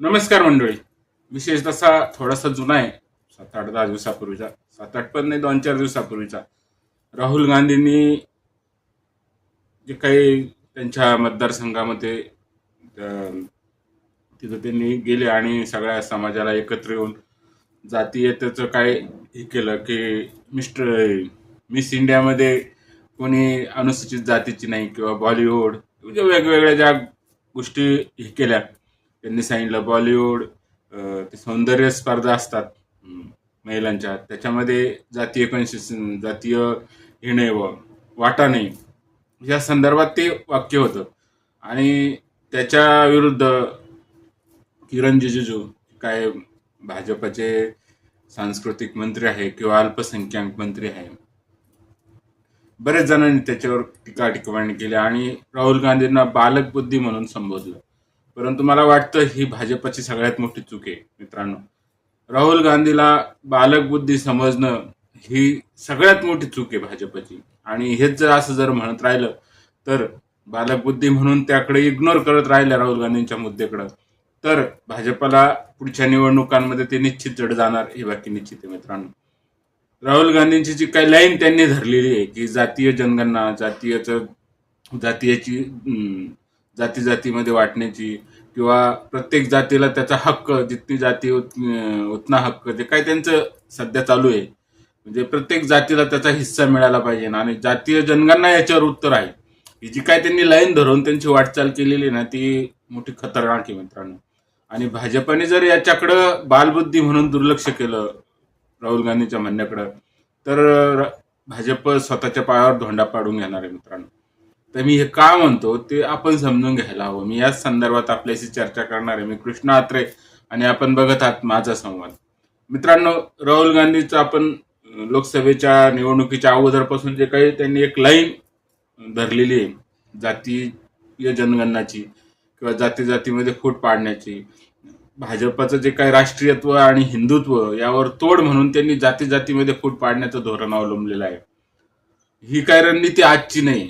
नमस्कार मंडळी. विशेष तसा थोडासा जुना आहे. सात आठ दहा दिवसापूर्वीचा. सात आठ पण नाही दोन चार दिवसापूर्वीचा. राहुल गांधींनी जे काही त्यांच्या मतदारसंघामध्ये तिथं त्यांनी गेले आणि सगळ्या समाजाला एकत्र येऊन जातीयतेचं काय हे केलं की मिस्टर मिस इंडियामध्ये कोणी अनुसूचित जातीची नाही किंवा बॉलिवूड म्हणजे वेगवेगळ्या ज्या गोष्टी हे केल्या त्यांनी सांगितलं बॉलिवूड ते सौंदर्य स्पर्धा असतात महिलांच्या. त्याच्यामध्ये जातीय कन्सेशन जातीय हे व वाटा नाही. या संदर्भात ते वाक्य होतं. आणि त्याच्या विरुद्ध किरण रिजिजू काय भाजपचे सांस्कृतिक मंत्री आहे किंवा अल्पसंख्याक मंत्री आहे बरेच जणांनी त्याच्यावर टीका टिकवाणी केली आणि राहुल गांधींना बालक बुद्धी म्हणून संबोधलं. परंतु मला वाटतं ही भाजपची सगळ्यात मोठी चूक आहे मित्रांनो. राहुल गांधीला बालक बुद्धी समजणं ही सगळ्यात मोठी चूक आहे भाजपची. आणि हेच जर असं जर म्हणत राहिलं तर बालकबुद्धी म्हणून त्याकडे इग्नोर करत राहिलं राहुल गांधींच्या मुद्द्याकडं तर भाजपला पुढच्या निवडणुकांमध्ये ते निश्चित जड जाणार हे बाकी निश्चित आहे मित्रांनो. राहुल गांधींची जी काही लाईन त्यांनी धरलेली आहे की जातीय जनगणना जातीयचं जातीयाची जाती जातीमध्ये वाटण्याची किंवा प्रत्येक जातीला त्याचा हक्क जितकी जाती उत- उतना हक्क जे काही त्यांचं सध्या चालू आहे. म्हणजे प्रत्येक जातीला त्याचा हिस्सा मिळाला पाहिजे आणि जातीय जनगणना याच्यावर उत्तर आहे. ही जी काय त्यांनी लाईन धरून त्यांची वाटचाल केलेली आहे ना ती मोठी खतरनाक आहे मित्रांनो. आणि भाजपाने जर याच्याकडं बालबुद्धी म्हणून दुर्लक्ष केलं राहुल गांधीच्या म्हणण्याकडं तर भाजप स्वतःच्या पायावर धोंडा पाडून घेणार आहे मित्रांनो. तर मी हे का म्हणतो ते आपण समजून घ्यायला हवं. मी याच संदर्भात आपल्याशी चर्चा करणार आहे. मी कृष्ण आत्रे आणि आपण बघत आहात माझा संवाद. मित्रांनो राहुल गांधीचं आपण लोकसभेच्या निवडणुकीच्या अगोदरपासून जे काही त्यांनी एक लाईन धरलेली आहे जातीय जनगणनाची किंवा जाती जातीमध्ये फूट पाडण्याची भाजपचं जे काही राष्ट्रीयत्व आणि हिंदुत्व यावर तोड म्हणून त्यांनी जाती जातीमध्ये फूट पाडण्याचं धोरण अवलंबलेलं आहे. ही काय रणनीती आजची नाही.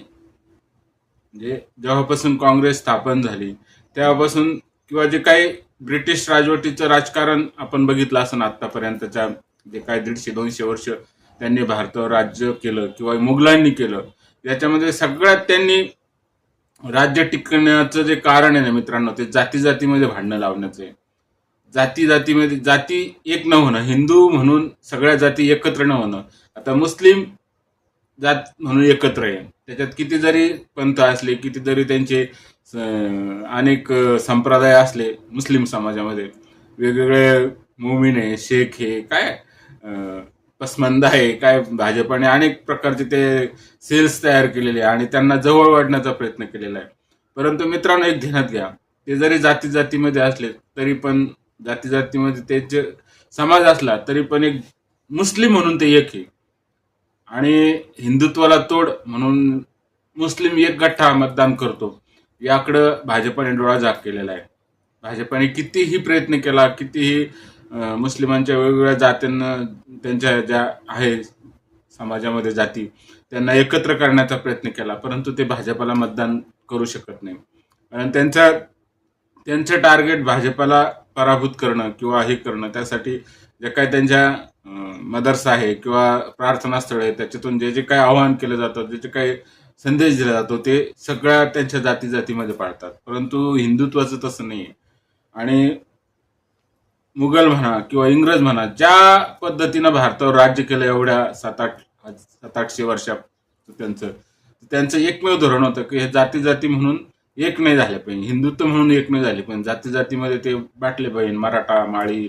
म्हणजे जेव्हापासून काँग्रेस स्थापन झाली तेव्हापासून किंवा जे काही ब्रिटिश राजवटीचं राजकारण आपण बघितलं असं आतापर्यंतच्या जे काही दीडशे दोनशे वर्ष त्यांनी भारतावर राज्य केलं किंवा मुघलांनी केलं याच्यामध्ये सगळ्यात त्यांनी राज्य टिकण्याचं जे कारण आहे ना मित्रांनो ते जाती जातीमध्ये भांडणं लावण्याचं आहे. जाती जातीमध्ये जाती एक न होणं हिंदू म्हणून सगळ्या जाती एकत्र न होणं. आता मुस्लिम जात म्हणून एकत्र आहे. त्याच्यात किती जरी पंथ असले किती जरी त्यांचे अनेक संप्रदाय असले मुस्लिम समाजामध्ये वेगवेगळे मुमिन आहे शेख आहे काय पसमंद आहे काय भाजपाने अनेक प्रकारचे ते सेल्स तयार केलेले आहे आणि त्यांना जवळ वाढण्याचा प्रयत्न केलेला आहे. परंतु मित्रांनो एक ध्यानात घ्या. ते जरी जाती जातीमध्ये असले तरी पण जाती जातीमध्ये ते जे समाज असला तरी पण एक मुस्लिम म्हणून ते एक आहे. आणि हिंदुत्वाला तोड म्हणून मुस्लिम एक गठ्ठा मतदान करतो. याकडं भाजपाने डोळा जाग केलेला आहे. भाजपाने कितीही प्रयत्न केला कितीही मुस्लिमांच्या वेगवेगळ्या जातींना त्यांच्या ज्या आहे समाजामध्ये जाती त्यांना एकत्र करण्याचा प्रयत्न केला परंतु ते भाजपाला मतदान करू शकत नाही. आणि त्यांचा त्यांचं टार्गेट भाजपाला पराभूत करणं किंवा हे करणं त्यासाठी ज्या काही त्यांच्या मदरसा आहे किंवा प्रार्थनास्थळ आहे त्याच्यातून जे जे काही आवाहन केलं जातं जे जे काही संदेश दिला जातो ते सगळ्या त्यांच्या जाती जातीमध्ये पाळतात. परंतु हिंदुत्वाचं तसं नाही आहे आणि मुघल म्हणा किंवा इंग्रज म्हणा ज्या पद्धतीनं भारतावर राज्य केलं एवढ्या सात आठ सात आठशे वर्षा त्यांचं त्यांचं एकमेव धोरण होतं की हे जाती जाती म्हणून एक नाही झाले पाहिजे. हिंदुत्व म्हणून एक नाही झाले पाहिजे. जाती जातीमध्ये ते बाटले पाहिजे. मराठा माळी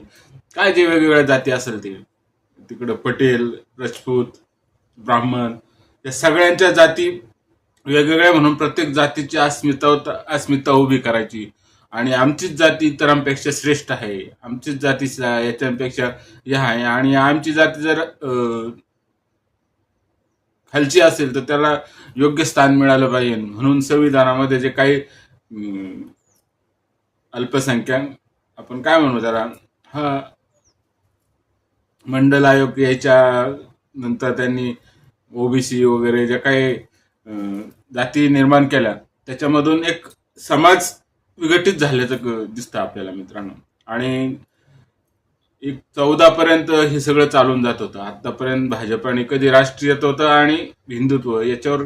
काय जे वेगवेगळ्या जाती असेल ते. तिकडं पटेल राजपूत ब्राह्मण या सगळ्यांच्या जाती वेगवेगळ्या म्हणून प्रत्येक जातीची अस्मिता अस्मिता उभी करायची. आणि आमचीच जाती इतरांपेक्षा श्रेष्ठ आहे. आमचीच जाती याच्यापेक्षा या आहे. आणि आमची जाती जर खालची असेल तर त्याला योग्य स्थान मिळालं पाहिजे. म्हणून संविधानामध्ये जे काही अल्पसंख्याक आपण काय म्हणू त्याला? हा मंडल आयोग यायच्या नंतर त्यांनी ओबीसी वगैरे ज्या काही जाती निर्माण केल्या त्याच्यामधून एक समाज विघटित झाल्याचं क- दिसतं आपल्याला मित्रांनो. आणि एक चौदा पर्यंत हे सगळं चालून जात होतं. आतापर्यंत भाजपाने कधी राष्ट्रीयत्व होतं आणि हिंदुत्व याच्यावर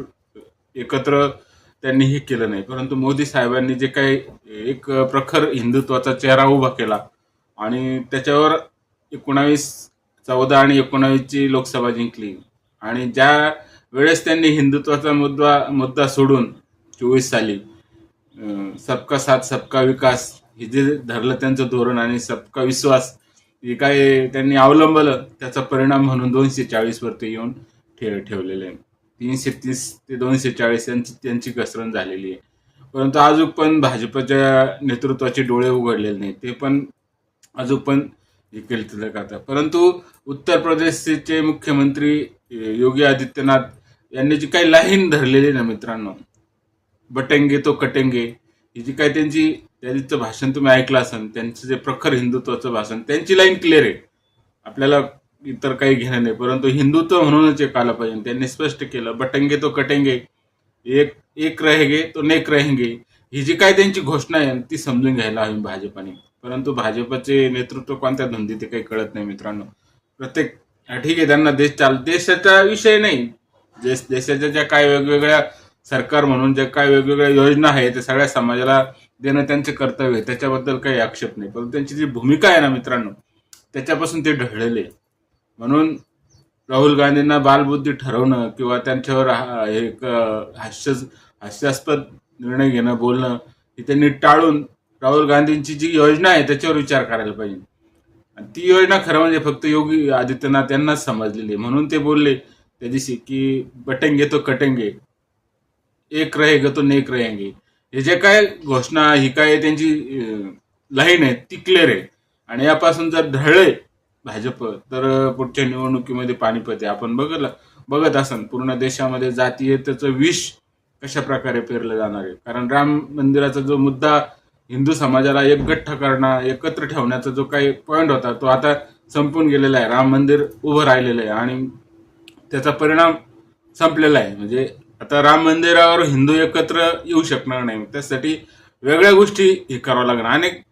एकत्र त्यांनी हे केलं नाही. परंतु मोदी साहेबांनी जे काही एक प्रखर हिंदुत्वाचा चेहरा उभा केला आणि त्याच्यावर एकोणावीस चौदा आणि एकोणावीसची लोकसभा जिंकली. आणि ज्या वेळेस त्यांनी हिंदुत्वाचा मुद्दा मुद्दा सोडून चोवीस साली सबका साथ सबका विकास हे जे धरलं त्यांचं धोरण आणि सबका विश्वास हे काय त्यांनी अवलंबलं त्याचा परिणाम म्हणून दोनशे चाळीसवरती येऊन ठेव ठेवलेले. आहे तीनशे तीस ते दोनशे चाळीस यांची त्यांची घसरण झालेली आहे. परंतु अजून पण भाजपच्या नेतृत्वाचे डोळे उघडलेले नाही ते पण अजून पण हे केलं करतात परंतु उत्तर प्रदेशचे मुख्यमंत्री योगी आदित्यनाथ यांनी जी काही लाईन धरलेली ना मित्रांनो. बटेंगे तो कटेंगे. ही जी काय त्यांची त्यांचं भाषण तुम्ही ऐकलं असेल त्यांचं जे प्रखर हिंदुत्वाचं भाषण त्यांची लाईन क्लिअर आहे. आपल्याला इतर काही घेणं नाही. परंतु हिंदुत्व म्हणूनच एक आलं पाहिजे त्यांनी स्पष्ट केलं बटेंगे तो कटेंगे. एक एक रहेगे तो नेक रहेंगे. ही जी काय त्यांची घोषणा आहे ती समजून घ्यायला हवी भाजपाने. परंतु भाजपचे नेतृत्व कोणत्या धुंदी ते काही कळत नाही मित्रांनो. प्रत्येक हा, ठीक आहे त्यांना देश चाल देशाचा विषय नाही. देश देशाच्या ज्या काय वेगवेगळ्या सरकार म्हणून ज्या काय वेगवेगळ्या योजना आहेत त्या सगळ्या समाजाला देणं त्यांचे कर्तव्य आहे. त्याच्याबद्दल काही आक्षेप नाही. परंतु त्यांची जी भूमिका आहे ना मित्रांनो त्याच्यापासून ते ढळलेले म्हणून राहुल गांधींना बालबुद्धी ठरवणं किंवा त्यांच्यावर हा- एक हास्य हास्यास्पद निर्णय घेणं बोलणं हे त्यांनी टाळून राहुल गांधींची जी योजना आहे त्याच्यावर विचार करायला पाहिजे. आणि ती योजना खरं म्हणजे फक्त योगी आदित्यनाथ यांनाच समजलेली आहे. म्हणून ते बोलले त्या दिवशी की बटेंगे तो कटेंगे एक रहेगा तो नेक रहेंगे. हे जे काय घोषणा ही काय त्यांची लाईन आहे ती क्लिअर आहे. आणि यापासून जर ढळले भाजप तर पुढच्या निवडणुकीमध्ये पाणीपत आहे. आपण बघलं बघत असन पूर्ण देशामध्ये जातीयतेचं विष कशा प्रकारे पेरलं जाणार आहे? कारण राम मंदिराचा जो मुद्दा हिंदू समाजाला एकगठ्ठ करणं एकत्र ठेवण्याचा जो काही पॉईंट होता तो आता संपून गेलेला आहे. राम मंदिर उभं राहिलेलं आहे आणि त्याचा परिणाम संपलेला आहे. म्हणजे आता राम मंदिरावर हिंदू एकत्र येऊ शकणार नाही. त्यासाठी वेगळ्या गोष्टी हे करावं लागणार. अनेक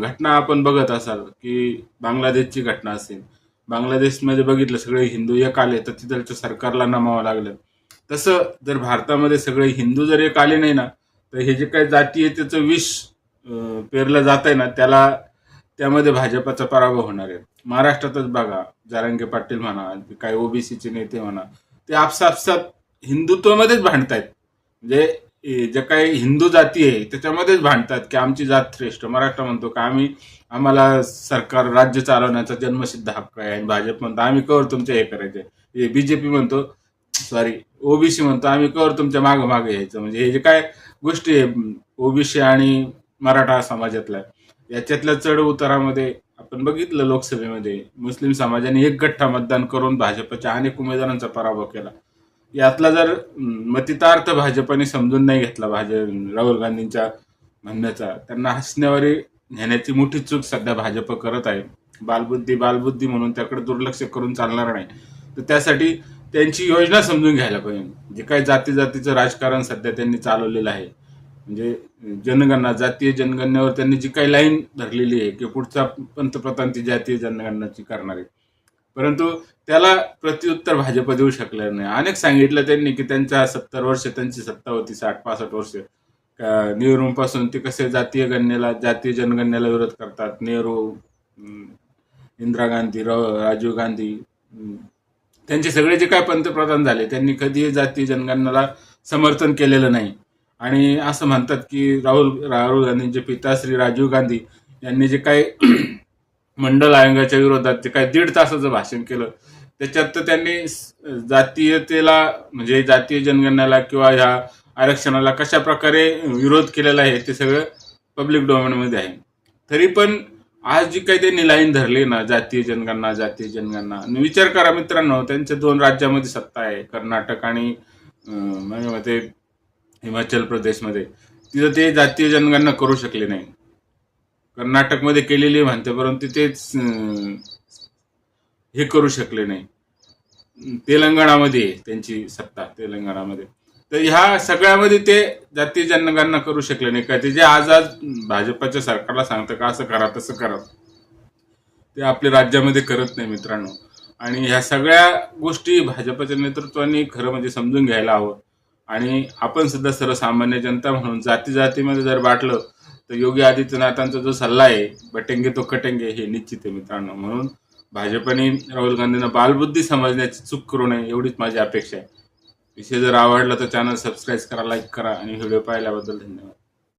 घटना आपण बघत असाल की बांगलादेशची घटना असेल. बांगलादेशमध्ये बघितलं सगळे हिंदू एक आले तर तिथलच्या सरकारला नमावं लागलं. तसं जर भारतामध्ये सगळे हिंदू जर एक आले नाही ना तर हे जे काही जाती आहे त्याचं विष पेरलं जात आहे ना त्याला त्यामध्ये भाजपाचा पराभव होणार आहे. महाराष्ट्रातच बघा जारंगे पाटील म्हणा काही ओबीसीचे नेते म्हणा ते आपसापसात हिंदुत्वामध्येच भांडतायत. म्हणजे जे काही हिंदू जाती आहे त्याच्यामध्येच भांडतात की आमची जात श्रेष्ठ. महाराष्ट्र म्हणतो का आम्ही आम्हाला सरकार राज्य चालवण्याचा जन्मसिद्ध हक्क आहे आणि भाजप म्हणतो आम्ही कवर तुमचे हे करायचे. बीजेपी म्हणतो सॉरी ओबीसी म्हणतो आम्ही कवर तुमच्या मागं मागे यायचं म्हणजे हे जे काय गोष्टी आहे ओबीसी आणि मराठा समाजातला. याच्यातल्या चढ उतारामध्ये आपण बघितलं लोकसभेमध्ये मुस्लिम समाजाने एक गठ्ठा मतदान करून भाजपच्या अनेक उमेदवारांचा पराभव केला. यातला जर मतितार्थ भाजपने समजून नाही घेतला भाजप राहुल गांधींच्या म्हणण्याचा त्यांना हसण्यावारी नेण्याची मोठी चूक सध्या भाजप करत आहे. बालबुद्धी बालबुद्धी म्हणून त्याकडे दुर्लक्ष करून चालणार नाही. तर त्यासाठी त्यांची योजना समजून घ्यायला पाहिजे. जे काही जाती जातीचं राजकारण सध्या त्यांनी चालवलेलं आहे. म्हणजे जनगणना जातीय जनगणनेवर त्यांनी जी काही लाईन धरलेली आहे की पुढचा पंतप्रधान ती जातीय जनगणनाची करणार. आहे परंतु त्याला प्रत्युत्तर भाजप देऊ शकले नाही. अनेक सांगितलं त्यांनी की त्यांच्या सत्तर वर्ष त्यांची सत्ता होती साठ पासष्ट वर्ष. का नेहरूंपासून ते कसे जातीय गणनेला जातीय जनगणनेला विरोध करतात? नेहरू इंदिरा गांधी राजीव गांधी त्यांचे सगळे जे काय पंतप्रधान झाले त्यांनी कधीही जातीय जनगणनेला समर्थन केलेलं नाही. आणि असं म्हणतात की राहुल राहुल गांधींचे पिता श्री राजीव गांधी यांनी जे काही मंडल आयोगाच्या विरोधात जे काही दीड तासाचं भाषण केलं त्याच्यात तर त्यांनी जातीयतेला म्हणजे जातीय जनगणनेला किंवा ह्या आरक्षणाला कशा प्रकारे विरोध केलेला आहे ते सगळं पब्लिक डोमेनमध्ये आहे. तरी पण आज जी काही त्यांनी लाईन धरली ना जातीय जनगणना जातीय जनगणना विचार करा मित्रांनो त्यांच्या दोन राज्यामध्ये सत्ता आहे कर्नाटक आणि माझ्या मते म्हणजे हिमाचल प्रदेशमध्ये. तिथं ते जातीय जनगणना करू शकले नाही. कर्नाटकमध्ये केलेली म्हणते परंतु तेच हे करू शकले नाही. तेलंगणामध्ये आहे त्यांची सत्ता तेलंगणामध्ये. तर ह्या सगळ्यामध्ये ते जातीय जनगणना करू शकले नाही. का ते जे आज आज भाजपच्या सरकारला सांगतं का असं करा तसं करा. ते आपल्या राज्यामध्ये करत नाही मित्रांनो. आणि ह्या सगळ्या गोष्टी भाजपच्या नेतृत्वाने खरं म्हणजे समजून घ्यायला हवं. आणि आपण सुद्धा सर्वसामान्य जनता म्हणून जाती जातीमध्ये जर बाटलं तर योगी आदित्यनाथांचा जो सल्ला आहे बटेंगे तो कटेंगे हे निश्चित आहे मित्रांनो. म्हणून भाजपने राहुल गांधींना बालबुद्धी समजण्याची चूक करू नये एवढीच माझी अपेक्षा आहे. विषय जर आवडला तर चॅनल सबस्क्राईब करा लाईक करा आणि व्हिडिओ पाहिल्याबद्दल धन्यवाद.